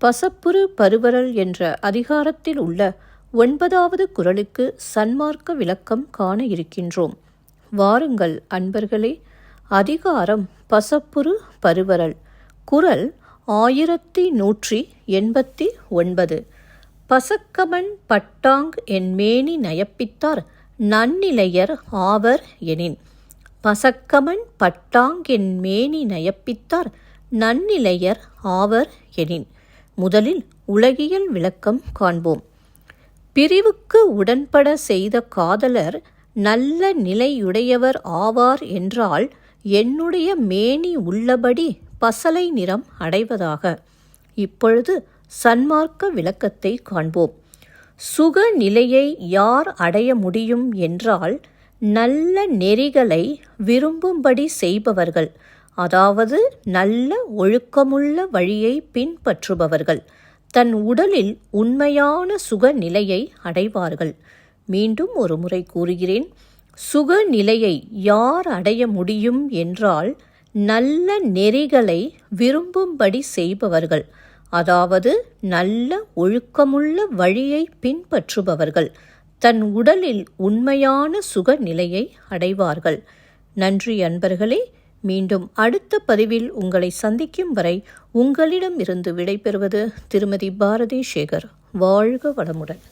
பசப்புரு பருவரல் என்ற அதிகாரத்தில் உள்ள ஒன்பதாவது குரலுக்கு சன்மார்க்க விளக்கம் காண இருக்கின்றோம். வாருங்கள் அன்பர்களே அதிகாரம் பசப்புரு பருவரல் குரல் ஆயிரத்தி நூற்றி எண்பத்தி ஒன்பது. பசக்கமன் பட்டாங் என் மேனி நயப்பித்தார் நன்னிலையர் ஆவர் எனின். பசக்கமன் பட்டாங் என் மேனி நயப்பித்தார் நன்னிலையர் ஆவர் எனின். முதலில் உலகியல் விளக்கம் காண்போம். பிரிவுக்கு உடன்பட செய்த காதலர் நல்ல நிலையுடையவர் ஆவார் என்றால் என்னுடைய மேனி உள்ளபடி பசலை நிறம் அடைவதாக. இப்பொழுது சன்மார்க்க விளக்கத்தை காண்போம். சுக நிலையை யார் அடைய முடியும் என்றால் நல்ல நெறிகளை விரும்பும்படி செய்பவர்கள் அதாவது நல்ல ஒழுக்கமுள்ள வழியை பின்பற்றுபவர்கள். தன் உடலில் உண்மையான சுக நிலையை அடைவார்கள். மீண்டும் ஒரு முறை கூறுகிறேன். சுக நிலையை யார் அடைய முடியும் என்றால் நல்ல நெறிகளை விரும்பும்படி செய்பவர்கள். அதாவது நல்ல ஒழுக்கமுள்ள வழியை பின்பற்றுபவர்கள். தன் உடலில் உண்மையான சுக நிலையை அடைவார்கள். நன்றி அன்பர்களே. மீண்டும் அடுத்த பதிவில் உங்களை சந்திக்கும் வரை உங்களிடம் இருந்து விடைபெறுவது திருமதி பாரதி சேகர். வாழ்க வளமுடன்.